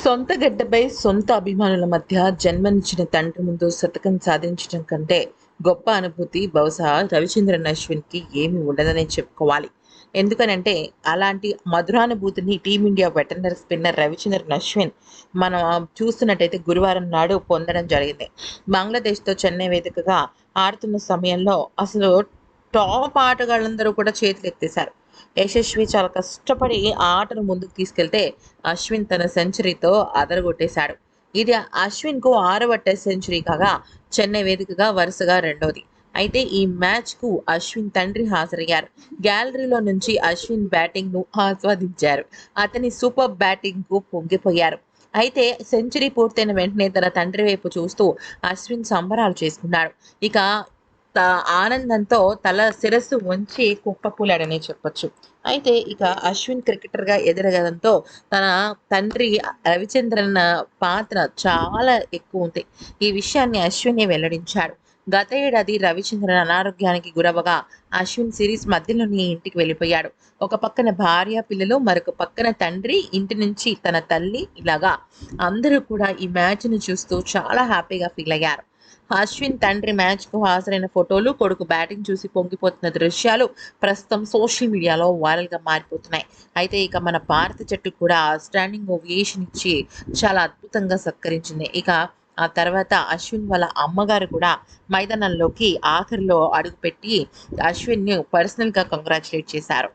సొంత గడ్డపై సొంత అభిమానుల మధ్య జన్మనిచ్చిన తండ్రి ముందు శతకం సాధించడం కంటే గొప్ప అనుభూతి బహుశా రవిచంద్రన్ అశ్విన్కి ఏమి ఉండదనే చెప్పుకోవాలి. ఎందుకనంటే అలాంటి మధురానుభూతిని team India veteran spinner Ravichandran Ashwin మనం చూస్తున్నట్టయితే గురువారం నాడు పొందడం జరిగింది. బంగ్లాదేశ్తో చెన్నై వేదికగా ఆడుతున్న సమయంలో అసలు టాప్ ఆటగాళ్ళందరూ కూడా చేతులు ఎత్తేశారు యశస్వి చాలా కష్టపడి ఆ ఆటను ముందుకు తీసుకెళ్తే అశ్విన్ తన సెంచరీతో అదరగొట్టేశాడు. ఇది అశ్విన్కు ఆరవ టెస్ట్ సెంచరీ కాగా చెన్నై వేదికగా వరుసగా రెండోది. అయితే ఈ మ్యాచ్కు అశ్విన్ తండ్రి హాజరయ్యారు. గ్యాలరీలో నుంచి అశ్విన్ బ్యాటింగ్ను ఆస్వాదించారు. అతని సూపర్ బ్యాటింగ్కు పొంగిపోయారు. అయితే సెంచరీ పూర్తయిన వెంటనే తన తండ్రి వైపు చూస్తూ అశ్విన్ సంబరాలు చేసుకున్నాడు. ఇక ఆనందంతో తల శిరస్సు వంచి కుప్పపూలాడనే చెప్పొచ్చు. అయితే ఇక అశ్విన్ క్రికెటర్గా ఎదరగడంతో తన తండ్రి రవిచంద్రన్ పాత్ర చాలా ఎక్కువ ఉంది. ఈ విషయాన్ని అశ్వినే వెల్లడించాడు. గత ఏడాది రవిచంద్రన్ అనారోగ్యానికి గురవగా అశ్విన్ సిరీస్ మధ్యలోనే ఇంటికి వెళ్ళిపోయాడు. ఒక పక్కన భార్య పిల్లలు మరొక పక్కన తండ్రి ఇంటి నుంచి తన తల్లి ఇలాగా అందరూ కూడా ఈ మ్యాచ్ను చూస్తూ చాలా హ్యాపీగా ఫీల్ అయ్యారు. అశ్విన్ తండ్రి మ్యాచ్కు హాజరైన ఫోటోలు కొడుకు బ్యాటింగ్ చూసి పొంగిపోతున్న దృశ్యాలు ప్రస్తుతం సోషల్ మీడియాలో వైరల్గా మారిపోతున్నాయి. అయితే ఇక మన భారత జట్టు కూడా స్టాండింగ్ ఓవియేషన్ ఇచ్చి చాలా అద్భుతంగా సత్కరించింది. ఇక ఆ తర్వాత అశ్విన్ వాళ్ళ అమ్మగారు కూడా మైదానంలోకి ఆఖరిలో అడుగుపెట్టి అశ్విన్ను పర్సనల్గా కంగ్రాచులేట్ చేశారు.